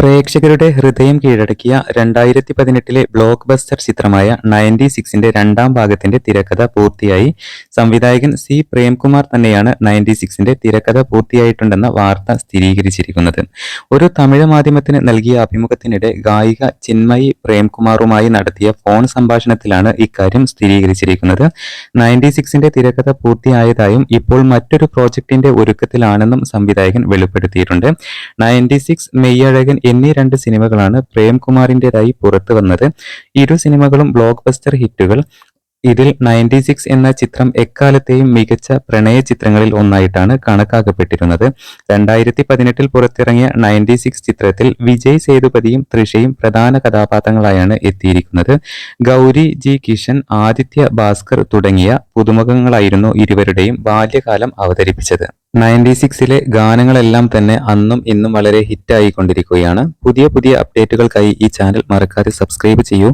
പ്രേക്ഷകരുടെ ഹൃദയം കീഴടക്കിയ രണ്ടായിരത്തി പതിനെട്ടിലെ ബ്ലോക്ക് ബസ്റ്റർ ചിത്രമായ നയന്റി സിക്സിന്റെ രണ്ടാം ഭാഗത്തിന്റെ തിരക്കഥ പൂർത്തിയായി. സംവിധായകൻ സി പ്രേംകുമാർ തന്നെയാണ് നയന്റി സിക്സിന്റെ തിരക്കഥ പൂർത്തിയായിട്ടുണ്ടെന്ന വാർത്ത സ്ഥിരീകരിച്ചിരിക്കുന്നത്. ഒരു തമിഴ് മാധ്യമത്തിന് നൽകിയ അഭിമുഖത്തിനിടെ ഗായിക ചിന്മയി പ്രേംകുമാറുമായി നടത്തിയ ഫോൺ സംഭാഷണത്തിലാണ് ഇക്കാര്യം സ്ഥിരീകരിച്ചിരിക്കുന്നത്. നയന്റി സിക്സിന്റെ തിരക്കഥ പൂർത്തിയായതായും ഇപ്പോൾ മറ്റൊരു പ്രോജക്ടിന്റെ ഒരുക്കത്തിലാണെന്നും സംവിധായകൻ വെളിപ്പെടുത്തിയിട്ടുണ്ട്. നയന്റി സിക്സ് മെയ്യഴകൻ എന്നീ രണ്ട് സിനിമകളാണ് പ്രേംകുമാറിന്റെതായി പുറത്തു വന്നത് ഇരു സിനിമകളും ബ്ലോക്ക് ബസ്റ്റർ ഹിറ്റുകൾ ഇതിൽ നയന്റി സിക്സ് എന്ന ചിത്രം എക്കാലത്തെയും മികച്ച പ്രണയ ചിത്രങ്ങളിൽ ഒന്നായിട്ടാണ് കണക്കാക്കപ്പെട്ടിരുന്നത്. രണ്ടായിരത്തി പതിനെട്ടിൽ പുറത്തിറങ്ങിയ നയന്റി സിക്സ് ചിത്രത്തിൽ വിജയ് സേതുപതിയും തൃഷയും പ്രധാന കഥാപാത്രങ്ങളായാണ് എത്തിയിരിക്കുന്നത്. ഗൗരി ജി കിഷൻ ആദിത്യ ഭാസ്കർ തുടങ്ങിയ പുതുമുഖങ്ങളായിരുന്നു ഇരുവരുടെയും ബാല്യകാലം അവതരിപ്പിച്ചത്. നയന്റി സിക്സിലെ ഗാനങ്ങളെല്ലാം തന്നെ അന്നും ഇന്നും വളരെ ഹിറ്റായിക്കൊണ്ടിരിക്കുകയാണ്. പുതിയ പുതിയ അപ്ഡേറ്റുകൾക്കായി ഈ ചാനൽ മറക്കാതെ സബ്സ്ക്രൈബ് ചെയ്യൂ.